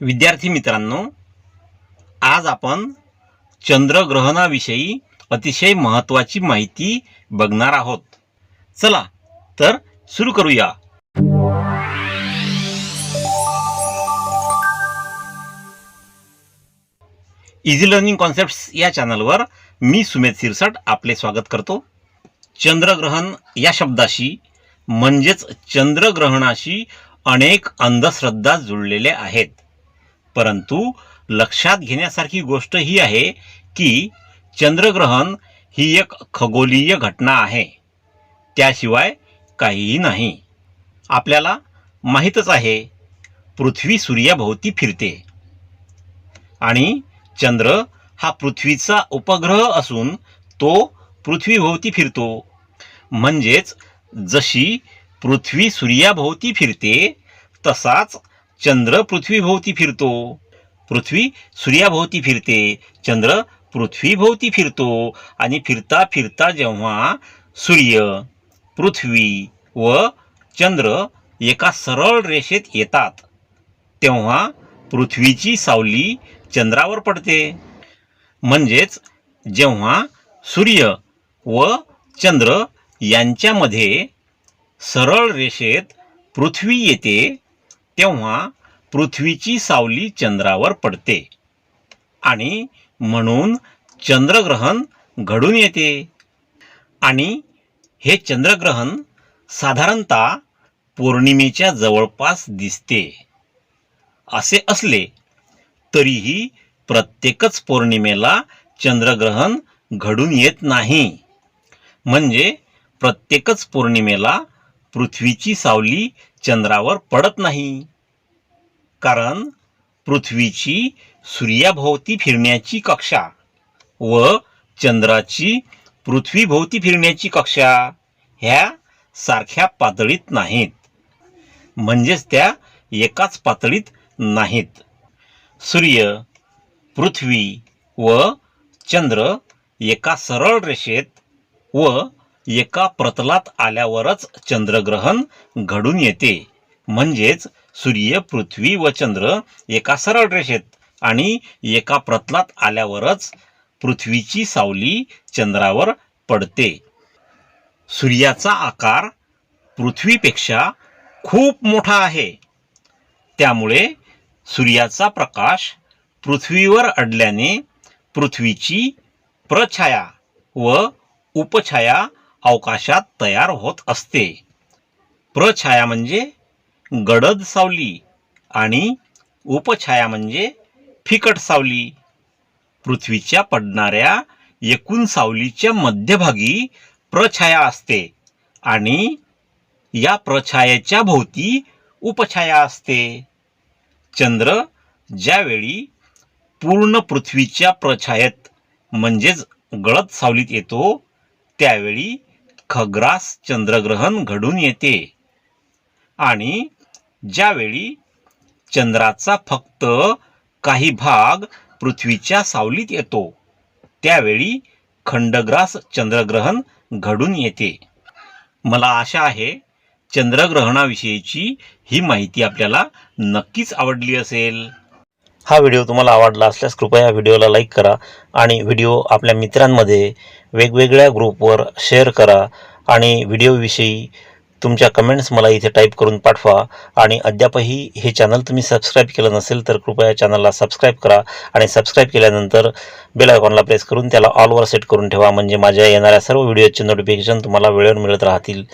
विद्यार्थी मित्रांनो आज आपण चंद्रग्रहणाविषयी अतिशय महत्त्वाची माहिती बघणार आहोत. चला तर सुरू करूया. इझी लर्निंग कॉन्सेप्ट्स या चॅनलवर मी सुमेध सिरसट आपले स्वागत करतो. चंद्रग्रहण या शब्दाशी म्हणजेच चंद्रग्रहणाशी अनेक अंधश्रद्धा जुळलेल्या आहेत. परंतु लक्षात घेण्यासारखी गोष्ट ही आहे की चंद्रग्रहण ही एक खगोलीय घटना आहे. त्याशिवाय काहीही नाही. आपल्याला माहीतच आहे पृथ्वी सूर्याभोवती फिरते. आणि चंद्र हा पृथ्वीचा उपग्रह असून तो पृथ्वीभोवती फिरतो. म्हणजेच जशी पृथ्वी सूर्याभोवती फिरते तसाच चंद्र पृथ्वीभोवती फिरतो. पृथ्वी सूर्याभोवती फिरते चंद्र पृथ्वीभोवती फिरतो आणि फिरता फिरता जेव्हा सूर्य पृथ्वी व चंद्र एका सरळ रेषेत येतात तेव्हा पृथ्वीची सावली चंद्रावर पडते. म्हणजेच जेव्हा सूर्य व चंद्र यांच्यामध्ये सरळ रेषेत पृथ्वी येते तेव्हा पृथ्वीची सावली चंद्रावर पडते. आणि म्हणून चंद्रग्रहण घडून येते. आणि हे चंद्रग्रहण साधारणतः पौर्णिमेच्या जवळपास दिसते. असे असले तरीही प्रत्येकच पौर्णिमेला चंद्रग्रहण घडून येत नाही. म्हणजे प्रत्येकच पौर्णिमेला पृथ्वीची सावली चंद्रावर पडत नाही. कारण पृथ्वीची सूर्याभोवती फिरण्याची कक्षा व चंद्राची पृथ्वीभोवती फिरण्याची कक्षा ह्या सारख्या पातळीत नाहीत. म्हणजेच त्या एकाच पातळीत नाहीत. सूर्य पृथ्वी व चंद्र एका सरळ रेषेत व एका प्रतलात आल्यावरच चंद्रग्रहण घडून येते. म्हणजेच सूर्य पृथ्वी व चंद्र एका सरळ रेषेत आणि एका प्रतलात आल्यावरच पृथ्वीची सावली चंद्रावर पडते. सूर्याचा आकार पृथ्वीपेक्षा खूप मोठा आहे. त्यामुळे सूर्याचा प्रकाश पृथ्वीवर अडल्याने पृथ्वीची प्रछाया व उपछाया अवकाशात तयार होत असते. प्रछाया म्हणजे गडद सावली आणि उपछाया म्हणजे फिकट सावली. पृथ्वीच्या पडणाऱ्या एकूण सावलीच्या मध्यभागी प्रछाया असते आणि या प्रछायेच्या भोवती उपछाया असते. चंद्र ज्यावेळी पूर्ण पृथ्वीच्या प्रछायेत म्हणजेच गळत सावलीत येतो त्यावेळी खग्रास चंद्रग्रहण घडून येते. आणि ज्यावेळी चंद्राचा फक्त काही भाग पृथ्वीच्या सावलीत येतो त्यावेळी खंडग्रास चंद्रग्रहण घडून येते. मला आशा आहे चंद्रग्रहणाविषयीची ही माहिती आपल्याला नक्कीच आवडली असेल. हा व्हिडिओ तुम्हाला आवडला असल्यास कृपया व्हिडिओला लाईक करा आणि व्हिडिओ आपल्या मित्रांमध्ये वेगवेगळ्या ग्रुपवर शेअर करा आणि व्हिडिओविषयी तुमच्या कमेंट्स मला इथे टाईप करून पाठवा. आणि अद्यापही हे चॅनल तुम्ही सबस्क्राईब केलं नसेल तर कृपया चॅनलला सबस्क्राईब करा आणि सबस्क्राईब केल्यानंतर बेल आयकॉनला प्रेस करून त्याला ऑलवर सेट करून ठेवा. म्हणजे माझ्या येणाऱ्या सर्व व्हिडिओचे नोटिफिकेशन तुम्हाला वेळेवर मिळत राहतील.